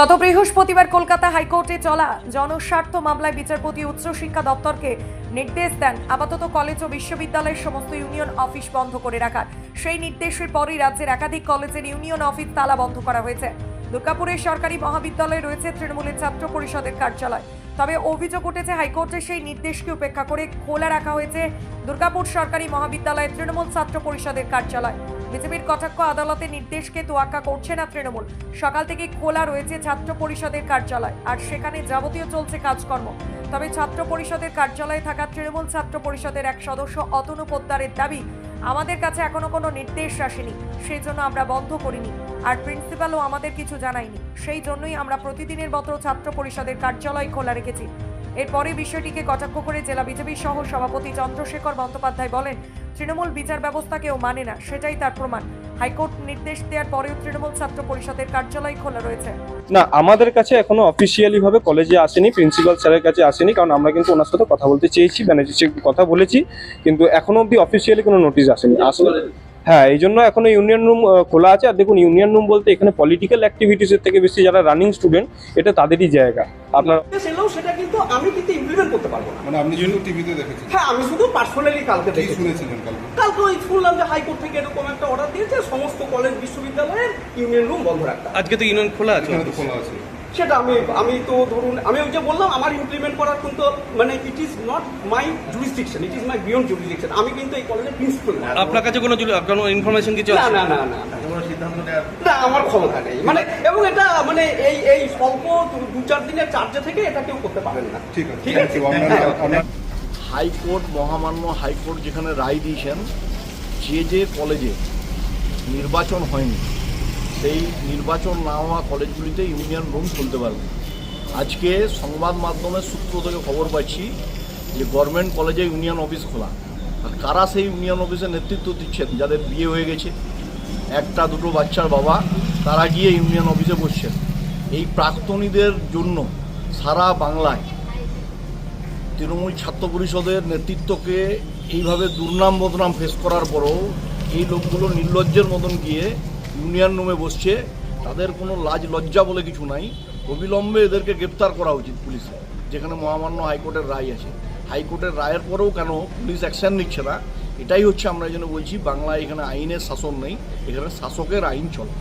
গত বৃহস্পতিবার কলকাতা হাইকোর্টে চলা জনস্বার্থ মামলায় বিচারপতি উচ্চশিক্ষা দপ্তরকে নির্দেশ দেন আপাতত কলেজ ও বিশ্ববিদ্যালয়ের সমস্ত ইউনিয়ন অফিস বন্ধ করে রাখার। সেই নির্দেশের পরই রাজ্যের একাধিক কলেজের ইউনিয়ন অফিস তালা বন্ধ করা হয়েছে। দুর্গাপুরের সরকারি মহাবিদ্যালয়ে রয়েছে তৃণমূলের ছাত্র পরিষদের কার্যালয়। তবে অভিযোগ উঠেছে হাইকোর্টের সেই নির্দেশকে উপেক্ষা করে খোলা রাখা হয়েছে দুর্গাপুর সরকারি মহাবিদ্যালয়ের তৃণমূল ছাত্র পরিষদের কার্যালয়। বিজেপির কটাক্ষ আদালতের নির্দেশকে তোয়াক্কা করছে না তৃণমূল। সকাল থেকে খোলা রয়েছে ছাত্র পরিষদের কার্যালয়, আর সেখানে যাবতীয় চলছে কাজকর্ম। তবে ছাত্র পরিষদের কার্যালয়ে থাকা তৃণমূল ছাত্র পরিষদের এক সদস্য অতনু পোদ্দারের দাবি, আমাদের কাছে এখনও কোনো নির্দেশ আসেনি সেই জন্য আমরা বন্ধ করিনি, আর প্রিন্সিপালও আমাদের কিছু জানায়নি। সেই জন্যই আমরা প্রতিদিনের মতো ছাত্র পরিষদের কার্যালয় খোলা রেখেছি। এরপরে বিষয়টিকে কটাক্ষ করে জেলা বিজেপি সহ সভাপতি চন্দ্রশেখর বন্দ্যোপাধ্যায় বলেন, তৃণমূল বিচার ব্যবস্থাকেও মানে না, সেটাই তার প্রমাণ। হাইকোর্ট নির্দেশ দেওয়ার পরেও তৃণমূল ছাত্র পরিষদের কার্যালয় খোলা রয়েছে। না, আমাদের কাছে এখনও অফিসিয়ালি ভাবে কলেজে আসেনি, প্রিন্সিপাল স্যারের কাছে আসেনি, কারণ আমরা কিন্তু ওনার সাথে কথা বলতে চেয়েছি, ম্যানেজার কথা বলেছি, কিন্তু এখনও অবধি অফিসিয়ালি কোনো নোটিশ আসেনি। আসলে হ্যাঁ এই জন্য এখন ইউনিয়ন রুম খোলা আছে। আর দেখুন ইউনিয়ন রুম বলতে এখানে পলিটিক্যাল অ্যাক্টিভিটিসের থেকে বেশি যারা রানিং স্টুডেন্ট এটা তাদেরই জায়গা। আপনার সেটা কিন্তু আমি কিন্তু ইমপ্লিমেন্ট করতে পারব না। মানে আপনি শুধু টিভিতে দেখেছেন? হ্যাঁ আমি শুধু পার্সোনালি কালকে কি দেখেছি। শুনেছিলেন কালকে? কালকে ওই শুনলাম যে হাইকোর্ট থেকে এরকম একটা অর্ডার দিয়েছে সমস্ত কলেজ বিশ্ববিদ্যালয়ের ইউনিয়ন রুম বন্ধ রাখতে আজকে তো ইউনিয়ন খোলা আছে খোলা আছে। সেটা আমি আমি তো ধরুন আমি ওই যে বললাম আমার ইমপ্লিমেন্ট করার কিন্তু মানে it is not my jurisdiction it is my beyond jurisdiction আমি কিন্তু এই কলেজের প্রিন্সিপাল না। আপনার কাছে কোনো কোনো ইনফরমেশন কিছু না না না না না। আমার ক্ষমতা নেই। মানে এবং এটা মানে এই এই স্বল্প দু- দু চার দিনের চার্জে থেকে এটা কেউ করতে পারেন না। ঠিক আছে ঠিক আছে? হাইকোর্ট মহামান্য হাইকোর্ট যেখানে রায় দিয়েছেন যে যে কলেজে নির্বাচন হয়নি সেই নির্বাচন না হওয়া কলেজগুলিতে ইউনিয়ন রুম খুলতে পারবে। আজকে সংবাদ মাধ্যমের সূত্র থেকে খবর পাচ্ছি যে গভর্নমেন্ট কলেজে ইউনিয়ন অফিস খোলা। আর কারা সেই ইউনিয়ন অফিসে নেতৃত্ব দিচ্ছেন? যাদের বিয়ে হয়ে গেছে, একটা, দুটো বাচ্চার বাবা, তারা গিয়ে ইউনিয়ন অফিসে বসছেন। এই প্রাক্তনীদের জন্য সারা বাংলায় তৃণমূল ছাত্র পরিষদের নেতৃত্বকে এইভাবে দুর্নাম বদনাম ফেস করার পরও এই লোকগুলো নির্লজ্জের মতন গিয়ে ইউনিয়ন রুমে বসছে, তাদের কোনো লাজ লজ্জা বলে কিছু নাই। অবিলম্বে এদেরকে গ্রেপ্তার করা উচিত পুলিশে, যেখানে মহামান্য হাইকোর্টের রায় আছে। হাইকোর্টের রায়ের পরেও কেন পুলিশ অ্যাকশান নিচ্ছে না? এটাই হচ্ছে আমরা যেন বলছি, বাংলায় এখানে আইনের শাসন নেই, এখানে শাসকের আইন চলে।